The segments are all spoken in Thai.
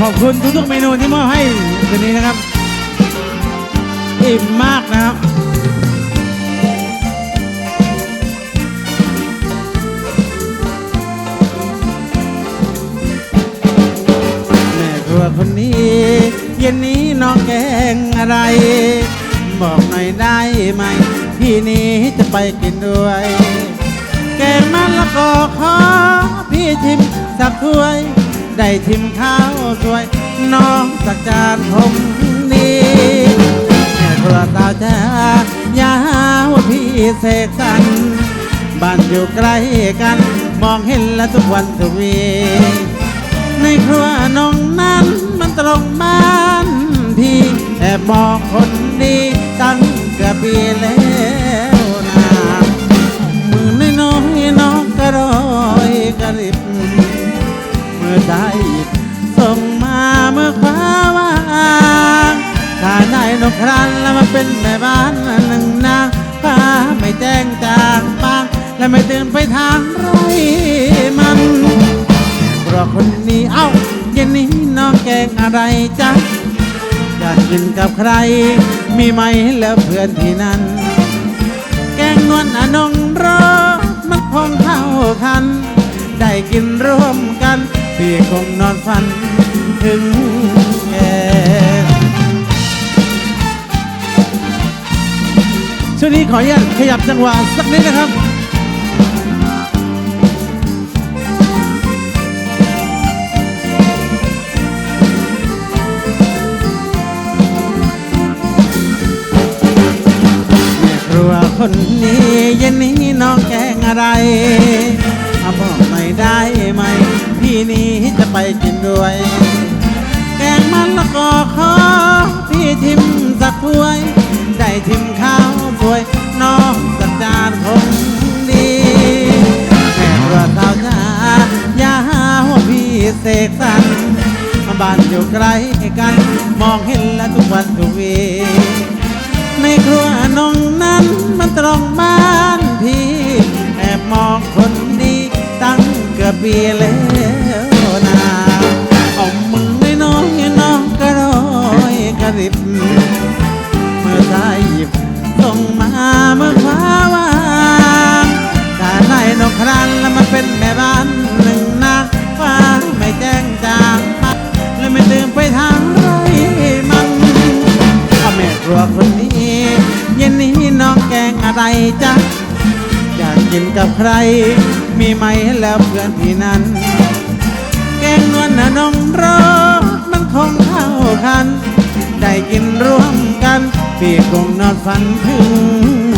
ขอบคุณทุกๆเมนูที่มอบให้คืนนี้นะครับอิ่มมากนะครับแม่ครัวคนนี้ เย็นนี้น้องแกงอะไร บอกหน่อยได้ไหม พี่นี้จะไปกินด้วย แกงมันละก็ขอพี่ชิมสักถ้วย ได้ชิมข้าวสวยน้องสักจานผมดีแม่ครัวสาวจ้ายาวพี่เสกสรรบ้านอยู่ใกล้กัน มองเห็นแล้วทุกวันทุกวีในครัวน้องนั้นมันตรงบ้านพี่แอบมองคนดีตั้งกือบปีแล้ว กครันแล้วมาเป็นแม่บ้านหนึ่งนางฟ้าไม่แจ้งจางปางและไม่ตื่นไปทางไรมันเพราะคนนี้เอ้าเย็นนี้น้องแกงอะไรจ๊ะอยากกินกับใคร มีไหมแล้วเพื่อนที่นั่น แกงนวลอนงรอมันคงเข้าทัน ได้กินร่วมกัน พี่คงนอนฝันถึง ช่วงนี้ขออนุญาตขยับจังหวะสักนิดนะครับครัวคนนี้เย็นนี้น้องแกงอะไรเอาบอกหน่อยได้ไหม พี่นี้จะไปกินด้วย ในครัวน้องนั้นมันตรงบ้านพี่ แอบมองคนดีตั้งเกือบปีแล้วนะเอามึงไม่น้อยน้องกระรอยกระริบ เมื่อได้หยิบส่งมาเมื่อคว้าวางถ้าได้นกครัน รัวคนนี้เย็นนี้น้องแกงอะไรจ๊ะอยากกินกับใคร มีไหมแล้วเพื่อนพี่นั้น แกงนวลนะน้องรอมันคงเข้ากัน ได้กินร่วมกัน พี่คงนอนฝันถึง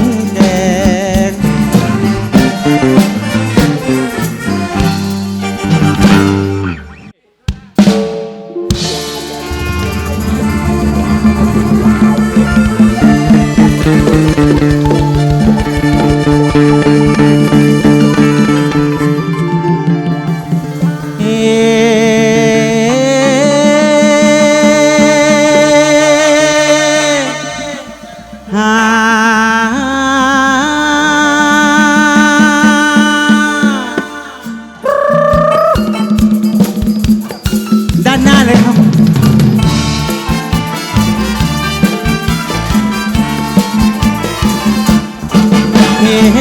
เฮ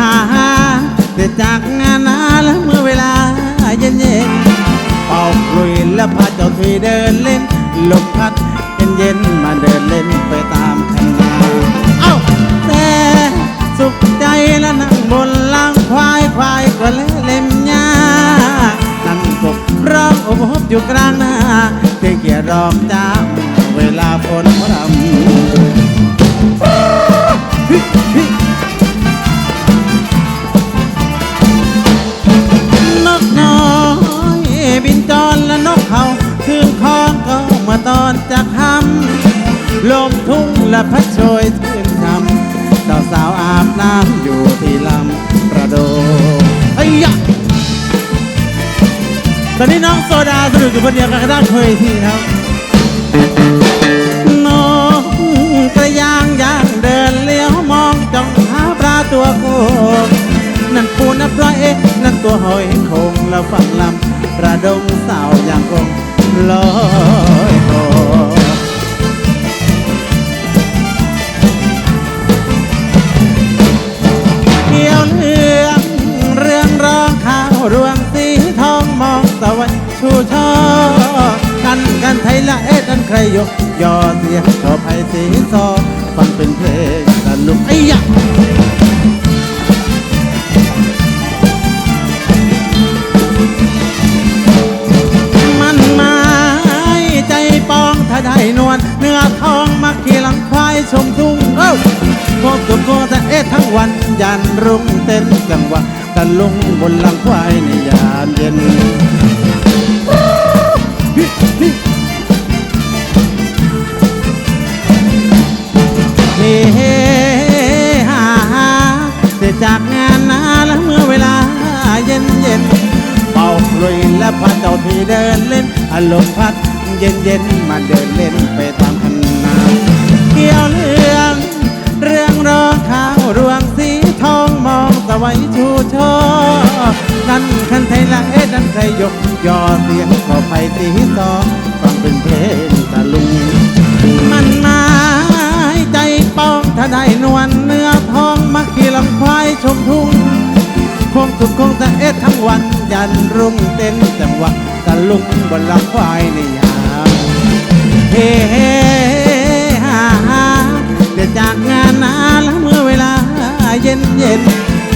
ฮ่าฮ่าเสร็จจากงานนาแล้วเมื่อเวลาเย็นเย็นๆเป่าคลุยและพาเจ้าทุยเดินเล่นลบ พัดโชยชื่นช่ำสาวสาวอาบน้ำอยู่ที่ลำประโดไอ้ยะตอนนี้น้องโซดาสนุกอยู่คนเดียวกันก็ได้เคยที่ครับน้องกระยางยางเดินเลี้ยวมองจ้องหาปลาตัวโกงนั่นปูนับร้อยเอ็นั่นตัวหอยคงแล้วฝังลำประดมสาวอย่างคงลอย ชูช่อกันกันไทยละเอ๊ะกันใครยกยอเสียงชอบให้สีซอฟังเป็นเพลงตะลุกไอ้ยะมันหมาใจปองถ้าได้นวลเนื้อทองมาขี่หลังควายชมทุ่งเอ้าโคตรโคตรเอ๊ะทั้งวันยันรุ่งเต้นจังหวะตะลุงบนหลังควายในยามเย็น เฮ้เฮ้ฮ่าฮ่าเสร็จจากงานนาแล้วเมื่อเวลาเย็นเย็นเป่าคลุยและพาเจ้าที่เดินเล่นอารมณ์พัดเย็นเย็นมาเดินเล่นไปตามคันนาเกี่ยวเรื่อง เรื่องรอข้าวรวงสีทองมองสวัยชูช่อนั่นคันไทย ใครยกยอเสียงก็ไปตีสองฟังเป็นเพลงตะลุง มันหมายใจป้องถ้าได้นวลเนื้อทองมาขี่ลำควายชมทุ่ง คงสุขคงจะเอ็ดทั้งวันยันรุ่งเต้นจังหวะตะลุงบนลำควายในยามเฮ้เฮ้ฮ่าฮ่าเดี๋ยวจากงานนาแล้วเมื่อเวลาเย็นเย็น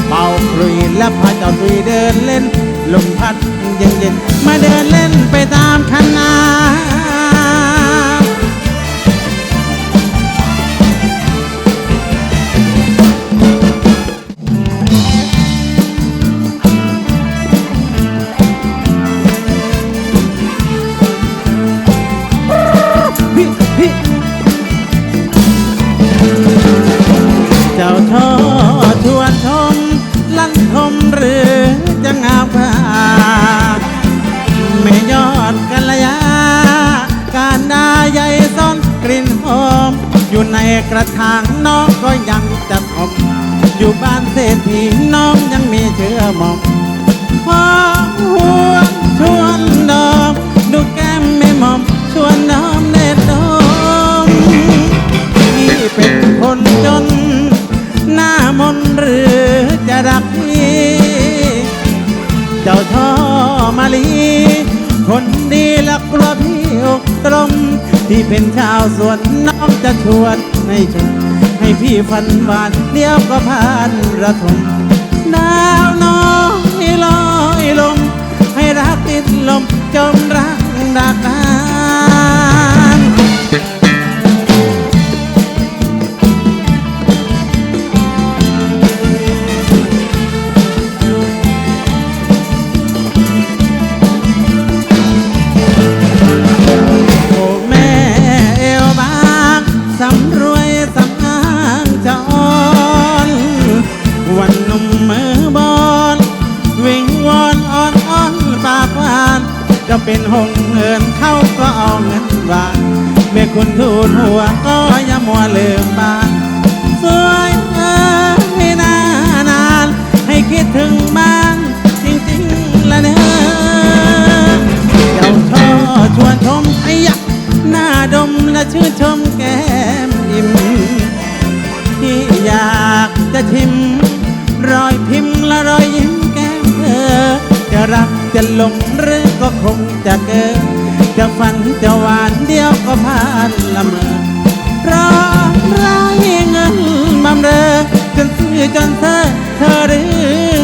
เป่าคลุยและพาเจ้าตุยเดินเล่น ลมพัดเย็นเย็นมาเดินเล่นไปตามคันนา กระถางน้องก็ยังจะทมอยู่บ้านเศรษฐีน้องยังมีเชื้อหมอมพอหวนชวนดอมดูแก้มไม่หมอมชวนน้อมเน็ตดมนี่เป็นคนจน หน้ามนหรือจะรักพี่เจ้าช่อมาลี คนดีละกลัวพี่อกตรม ที่เป็นชาวสวนน้องจะชวนให้ชมให้พี่ฟันหวานเดี๋ยวก็ผ่านระทมดาวน้อยลอยลมให้รักติดลมจมรักดัก เมื่อคุณทูลหัวก็อย่ามัวลืมบ้านสวยเอ้ยนานานให้คิดถึงบ้านจริงๆละเนอเจ้าช่อชวนชมไอ้ยะหน้าดมและชื่นชมแก้มอิ่มที่อยากจะชิม รอยพิมพ์และรอยยิ้มแก้มเธอ จะรักจะหลงหรือก็คงจะเกิน จะฝันจะหวานเดียวก็ผ่านละเมอเพราะไรเงินบำเรอจนซื้อจนเธอเธอหรือจะมอ